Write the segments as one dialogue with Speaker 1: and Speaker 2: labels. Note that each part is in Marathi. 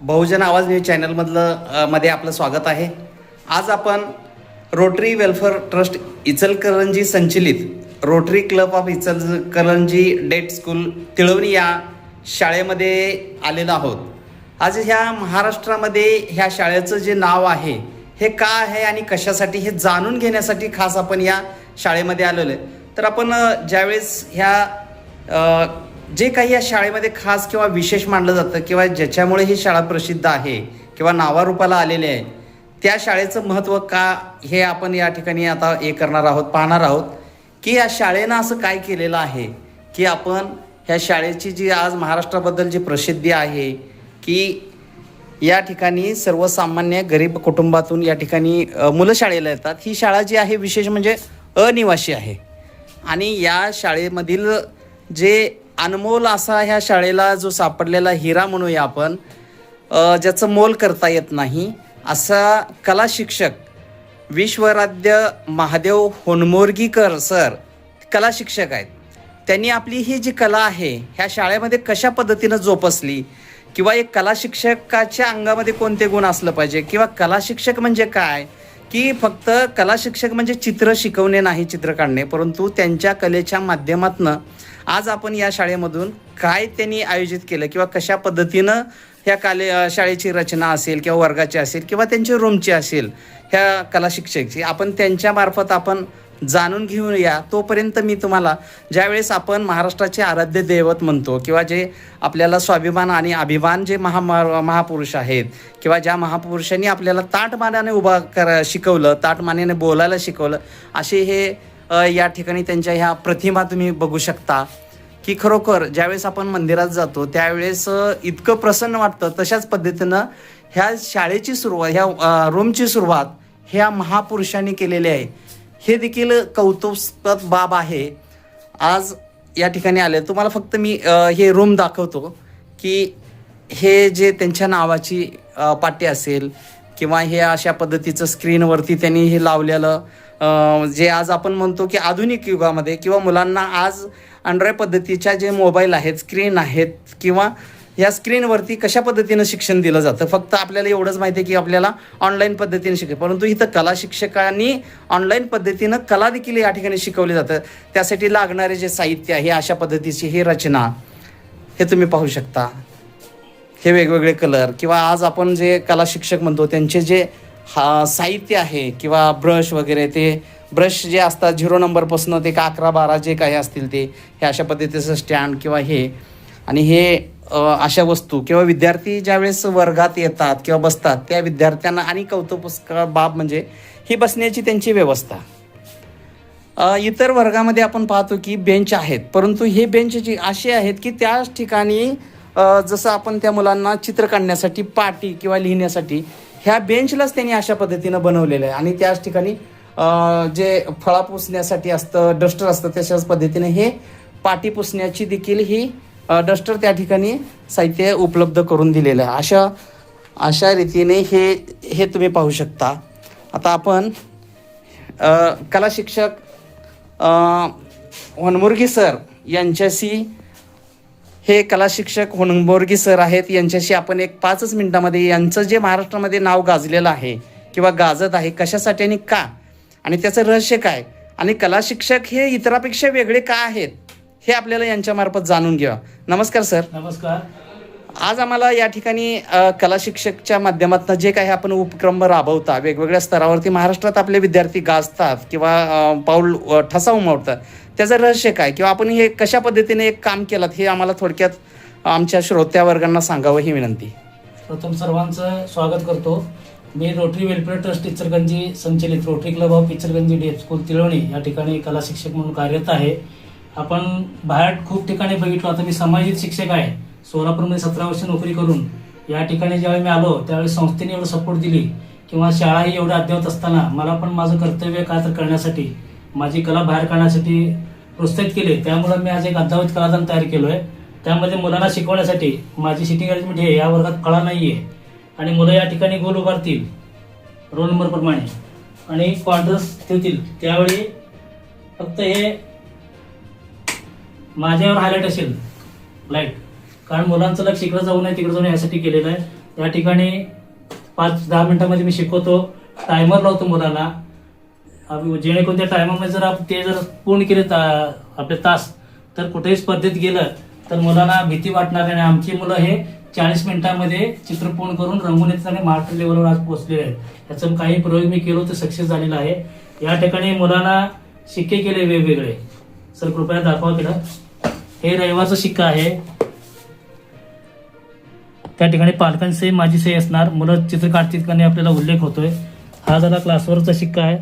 Speaker 1: बहुजन आवाज न्यूज चॅनलमधलं मध्ये आपलं स्वागत आहे. आज आपण रोटरी वेलफेअर ट्रस्ट इचलकरंजी संचलित Rotary club of Ichalkaranji date school Tilvani या शाळेमध्ये आलेलो आहोत. आज ह्या महाराष्ट्रामध्ये ह्या शाळेचं जे नाव आहे हे का आहे आणि कशासाठी हे जाणून घेण्यासाठी खास आपण या शाळेमध्ये आलेलो आहे. तर आपण ज्यावेळेस ह्या जे काही या शाळेमध्ये खास किंवा विशेष मानलं जातं किंवा ज्याच्यामुळे ही शाळा प्रसिद्ध आहे किंवा नावारूपाला आलेली आहे त्या शाळेचं महत्त्व का हे आपण या ठिकाणी आता हे करणार आहोत पाहणार आहोत की या शाळेनं असं काय केलेलं आहे की आपण ह्या शाळेची जी आज महाराष्ट्राबद्दल जी प्रसिद्धी आहे की या ठिकाणी सर्वसामान्य गरीब कुटुंबातून या ठिकाणी मुलं शाळेला येतात. ही शाळा जी आहे विशेष म्हणजे अनिवासी आहे. आणि या शाळेमधील जे अनमोल असा ह्या शाळेला जो सापडलेला हिरा म्हणूया आपण ज्याचं मोल करता येत नाही असा कला शिक्षक विश्वराध्य महादेव होनमोरगीकर सर कला शिक्षक आहेत. त्यांनी आपली ही जी कला आहे ह्या शाळेमध्ये कशा पद्धतीनं जोपासली? किंवा एक कला शिक्षकाच्या अंगामध्ये कोणते गुण असलं पाहिजे? किंवा कला शिक्षक म्हणजे काय? की फक्त कला शिक्षक म्हणजे चित्र शिकवणे नाही चित्र काढणे. परंतु त्यांच्या कलेच्या माध्यमातनं आज आपण या शाळेमधून काय त्यांनी आयोजित केलं किंवा कशा पद्धतीनं ह्या काले शाळेची रचना असेल किंवा वर्गाची असेल किंवा त्यांची रूमची असेल ह्या कला शिक्षकची आपण त्यांच्यामार्फत आपण जाणून घेऊया तोपर्यंत मी तुम्हाला ज्यावेळेस आपण महाराष्ट्राचे आराध्य दैवत म्हणतो किंवा जे आपल्याला स्वाभिमान आणि अभिमान जे महा महापुरुष आहेत किंवा ज्या महापुरुषांनी आपल्याला ताटमानाने उभा कर शिकवलं ताटमानाने बोलायला शिकवलं असे हे या ठिकाणी त्यांच्या ह्या प्रतिमा तुम्ही बघू शकता. की खरोखर ज्यावेळेस आपण मंदिरात जातो त्यावेळेस इतकं प्रसन्न वाटतं. तशाच पद्धतीनं ह्या शाळेची सुरुवात ह्या रूमची सुरुवात ह्या महापुरुषांनी केलेली आहे. हे देखील कौतुकास्पद बाब आहे. आज या ठिकाणी आले. तुम्हाला फक्त मी हे रूम दाखवतो की हे जे त्यांच्या नावाची पाटी असेल किंवा हे अशा पद्धतीचं स्क्रीनवरती त्यांनी हे लावलेलं जे आज आपण म्हणतो की आधुनिक युगामध्ये किंवा मुलांना आज अँड्रॉइड पद्धतीच्या जे मोबाईल आहेत स्क्रीन आहेत किंवा या स्क्रीनवरती कशा पद्धतीनं शिक्षण दिलं जातं? फक्त आपल्याला एवढंच माहिती आहे की आपल्याला ऑनलाईन पद्धतीने शिकते परंतु इथं कला शिक्षकांनी ऑनलाईन पद्धतीनं कला देखील या ठिकाणी शिकवली जातं. त्यासाठी लागणारे जे साहित्य आहे अशा पद्धतीची ही रचना हे तुम्ही पाहू शकता. हे वेगवेगळे कलर किंवा आज आपण जे कला शिक्षक म्हणतो त्यांचे जे हा साहित्य आहे किंवा ब्रश वगैरे ते ब्रश जे असतात झिरो नंबरपासून ते का अकरा बारा जे काही असतील ते हे अशा पद्धतीचं स्टँड किंवा हे. आणि हे अशा वस्तू किंवा विद्यार्थी ज्यावेळेस वर्गात येतात किंवा बसतात त्या विद्यार्थ्यांना आणि कौतुक बाब म्हणजे ही बसण्याची त्यांची व्यवस्था. इतर वर्गामध्ये आपण पाहतो की बेंच आहेत परंतु हे बेंच जे असे आहेत की त्याच ठिकाणी जसं आपण त्या मुलांना चित्र काढण्यासाठी पाटी किंवा लिहिण्यासाठी ह्या बेंचलाच त्यांनी अशा पद्धतीनं बनवलेलं आहे. आणि त्याच ठिकाणी जे फळा पुसण्यासाठी असतं डस्टर असतं तशाच पद्धतीने हे पाटी पुसण्याची देखील ही डस्टर त्या ठिकाणी साहित्य उपलब्ध करून दिलेलं आहे. अशा अशा रीतीने हे हे तुम्ही पाहू शकता. आता आपण कला शिक्षक होनमुर्गी सर यांच्याशी हे कला शिक्षक होनमुर्गी सर आहेत यांच्याशी आपण एक पाचच मिनटामध्ये यांचं जे महाराष्ट्रामध्ये नाव गाजलेलं आहे किंवा गाजत आहे कशासाठी आणि का आणि त्याचं रहस्य काय आणि कला शिक्षक हे इतरापेक्षा वेगळे का आहेत? हे आपल्याला यांच्यामार्फत जाणून घ्या. नमस्कार सर.
Speaker 2: नमस्कार.
Speaker 1: आज आम्हाला या ठिकाणी कला शिक्षकच्या माध्यमातून जे काही आपण उपक्रम राबवता वेगवेगळ्या स्तरावरती महाराष्ट्रात आपले विद्यार्थी गाजतात किंवा पाऊल ठसा उमटतात त्याचं रहस्य काय? किंवा आपण हे कशा पद्धतीने एक काम केलं हे आम्हाला थोडक्यात आमच्या श्रोत्यावर्गांना सांगावं ही विनंती.
Speaker 2: प्रथम सर्वांचं स्वागत करतो. मी रोटरी वेलफेअर ट्रस्ट इचलगंजी संचलित रोटरी क्लब ऑफ इचलगंजी डेप स्कूल तिळवणी या ठिकाणी कला शिक्षक म्हणून कार्यरत आहे. आपण बाहेर खूप ठिकाणी बघितलो आता मी समाजित शिक्षक आहे. सोलापूरमध्ये सतरा वर्ष नोकरी करून या ठिकाणी ज्यावेळी मी आलो त्यावेळी संस्थेने एवढं सपोर्ट दिली किंवा शाळाही एवढं अद्ययावत असताना मला पण माझं कर्तव्य काय तर करण्यासाठी माझी कला बाहेर काढण्यासाठी प्रोत्साहित केले. त्यामुळे मी आज एक अद्ययावत कलादान तयार केलो आहे त्यामध्ये मुलांना शिकवण्यासाठी माझी सिटिंग अरेंजमेंट हे या वर्गात कळा नाही आहे आणि मुलं या ठिकाणी गोल उभारतील रोल नंबरप्रमाणे आणि क्वार्टर्स ठेवतील. त्यावेळी फक्त हे माझ्यावर हायलाईट असेल. लाइट कारण मुलांचं लक्ष इकडे जाऊ नये तिकडे जाऊ नये यासाठी केलेलं आहे. या ठिकाणी पाच दहा मिनिटांमध्ये मी शिकवतो. टायमर लावतो मुलांना जेणेकरून त्या टायमरमध्ये जर आप- ते जर पूर्ण केले ता- आपले तास तर कुठेही स्पर्धेत गेलं तर मुलांना भीती वाटणार आणि आमची मुलं हे चाळीस मिनिटांमध्ये चित्र पूर्ण करून रंगून येतात आणि महाराष्ट्र लेवलवर आज पोहोचलेले आहेत. याचा काही प्रयोग मी केलो ते सक्सेस झालेला आहे. या ठिकाणी मुलांना शिक्के केले वेगवेगळे. सर कृपया दाखवा तिला. हे रविवारचा शिक्का आहे. त्या ठिकाणी पालकांची माझी सही असणार. मुलं चित्र काढतील आपल्याला उल्लेख होतोय. हा झाला क्लासवरचा शिक्का आहे.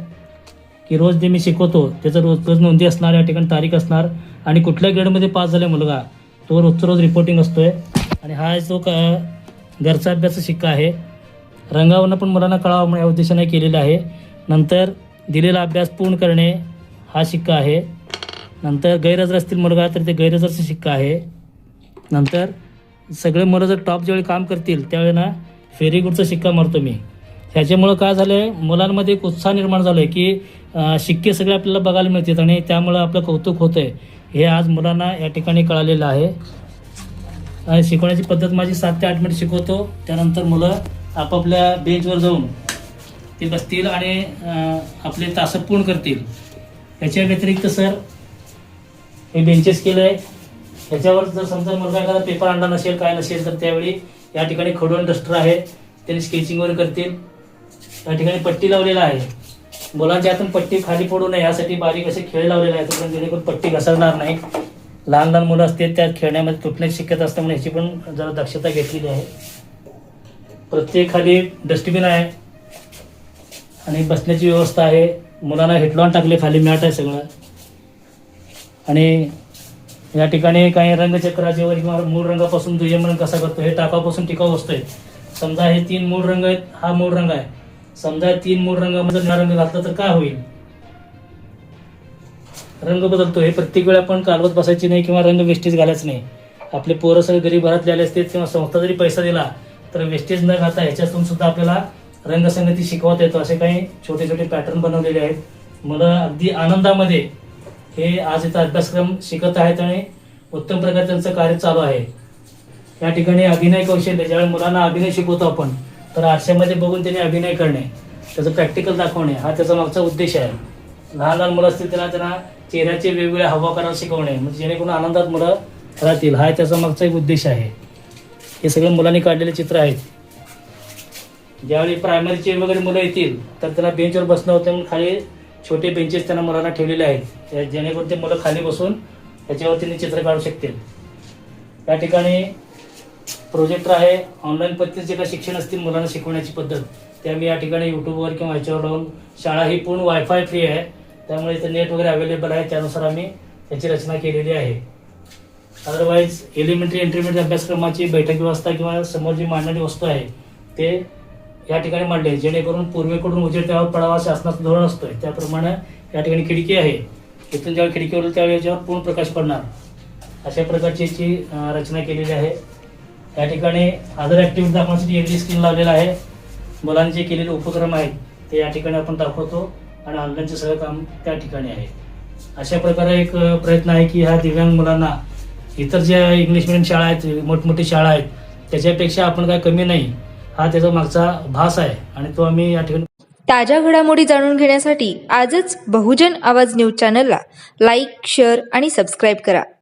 Speaker 2: की रोज जे मी शिकवतो त्याचं रोज रोज नोंदी असणार या ठिकाणी तारीख असणार. आणि कुठल्या ग्रेडमध्ये पास झाला मुलगा तो रोजचं रोज रिपोर्टिंग असतोय. आणि हा जो का घरचा अभ्यासचा शिक्का आहे. रंगावरनं पण मुलांना कळावं म्हणून या उद्देशाने केलेला आहे. नंतर दिलेला अभ्यास पूर्ण करणे हा शिक्का आहे. नंतर गैरहजर असतील मुलगा तर ते गैरहजरचा शिक्का आहे. नंतर सगळे मुलं जर टॉप ज्यावेळी काम करतील त्यावेळी ना फेरी गुडचा शिक्का मारतो मी. ह्याच्यामुळं काय झालं आहे मुलांमध्ये एक उत्साह निर्माण झाला आहे की शिक्के सगळे आपल्याला बघायला मिळतात आणि त्यामुळं आपलं कौतुक होतं आहे हे आज मुलांना या ठिकाणी कळालेलं आहे. आणि शिकवण्याची पद्धत माझी सात ते आठ मिनिट शिकवतो. त्यानंतर मुलं आपापल्या बेंचवर जाऊन ते बसतील आणि आपले तास पूर्ण करतील. याच्या व्यतिरिक्त सर हे बेंचेस केलं आहे. ह्याच्यावर जर समजा मुलगा एखादा पेपर आणला नसेल काय नसेल तर त्यावेळी या ठिकाणी खडून डस्टर आहे. त्याने स्केचिंग वगैरे करतील. या ठिकाणी पट्टी लावलेला आहे. मुलांच्या हातून पट्टी खाली पडू नये यासाठी बारीक असे खेळ लावलेले आहेत पण जेणेकरून पट्टी घसरणार नाही. लहान लहान मुलं असतील त्या खेळण्यामध्ये तुटण्याची शक्यता असल्यामुळे ह्याची पण जरा दक्षता घेतलेली आहे. प्रत्येक खाली डस्टबिन आहे. आणि बसण्याची व्यवस्था आहे. मुलांना हेडलॉन टाकले खाली मॅट आहे सगळं. आणि या ठिकाणी काही रंगचक्राचे वर किंवा मूळ रंगापासून दुय्यम रंग कसा करतो हे टाकापासून टिकाऊ वस्तू आहे समजा हे तीन मूळ रंग आहेत हा मूळ रंग आहे. समजा तीन मूळ रंगामध्ये निळा रंग घातला तर काय होईल? रंग बदलतो. हे प्रत्येक वेळा आपण कालवत बसायची नाही किंवा रंग वेस्टेज घालायचं नाही. आपले पोरं सगळे गरीब घरातले आले असते किंवा संस्था जरी पैसा दिला तर वेस्टेज न घालता ह्याच्यातून सुद्धा आपल्याला रंगसंगती शिकवता येतो. असे काही छोटे छोटे पॅटर्न बनवलेले आहेत. मला अगदी आनंदामध्ये हे आज इथं अभ्यासक्रम शिकत आहेत आणि उत्तम प्रकारे त्यांचं कार्य चालू आहे. या ठिकाणी अभिनय कौशल्य ज्यावेळी मुलांना अभिनय शिकवतो आपण तर आरशामध्ये बघून त्यांनी अभिनय करणे त्याचं प्रॅक्टिकल दाखवणे हा त्याचा मागचा उद्देश आहे. लहान लहान मुलं असतील त्यांना त्यांना चेहऱ्याचे वेगवेगळे हवा करायला शिकवणे म्हणजे जेणेकरून आनंदात मुलं राहतील हा त्याचा मागचा एक उद्देश आहे. हे सगळे मुलांनी काढलेले चित्र आहेत. ज्यावेळी प्रायमरीचे वगैरे मुलं येतील तर त्यांना बेंचवर बसणं होतं म्हणून खाली छोटे बेंचेस त्यांना मुलांना ठेवलेले आहेत. त्या- जेणेकरून ते मुलं खाली बसून त्याच्यावर त्यांनी चित्र काढू शकतील. या ठिकाणी प्रोजेक्टर आहे. ऑनलाईन पद्धतीचे जे काही शिक्षण असतील मुलांना शिकवण्याची पद्धत त्या मी या ठिकाणी यूट्यूबवर किंवा ह्याच्यावर लावून शाळा ही पूर्ण वायफाय फ्री आहे. त्यामुळे इथं नेट वगैरे अवेलेबल आहे. त्यानुसार आम्ही त्याची रचना केलेली आहे. अदरवाईज एलिमेंटरी इंटरमिडिएट अभ्यासक्रमाची बैठक व्यवस्था किंवा समोर जी मांडणारी वस्तू आहे ते या ठिकाणी मांडले. जेणेकरून पूर्वेकडून उजेड त्यावर पडावा शासनाचं धोरण असतोय. त्याप्रमाणे या ठिकाणी खिडकी आहे. इथून ज्यावेळी खिडकी होईल त्यावेळी याच्यावर पूर्ण प्रकाश पडणार. अशा प्रकारची याची रचना केलेली आहे. या ठिकाणी अदर ॲक्टिव्हिटी दाखवण्यासाठी एल स्क्रीन लावलेला आहे. मुलांनी जे केलेले उपक्रम आहेत ते या ठिकाणी आपण दाखवतो आणि ऑनलाईनचं सगळं काम त्या ठिकाणी आहे. अशा प्रकारे एक प्रयत्न आहे की ह्या दिव्यांग मुलांना इतर ज्या इंग्लिश मिडियम शाळा आहेत मोठमोठी शाळा आहेत त्याच्यापेक्षा आपण काय कमी नाही. हा त्याचा मागचा भास आहे आणि तो आम्ही या ठिकाणी
Speaker 3: ताज्या घडामोडी जाणून घेण्यासाठी आजच बहुजन आवाज न्यूज चॅनलला लाईक शेअर आणि सबस्क्राईब करा.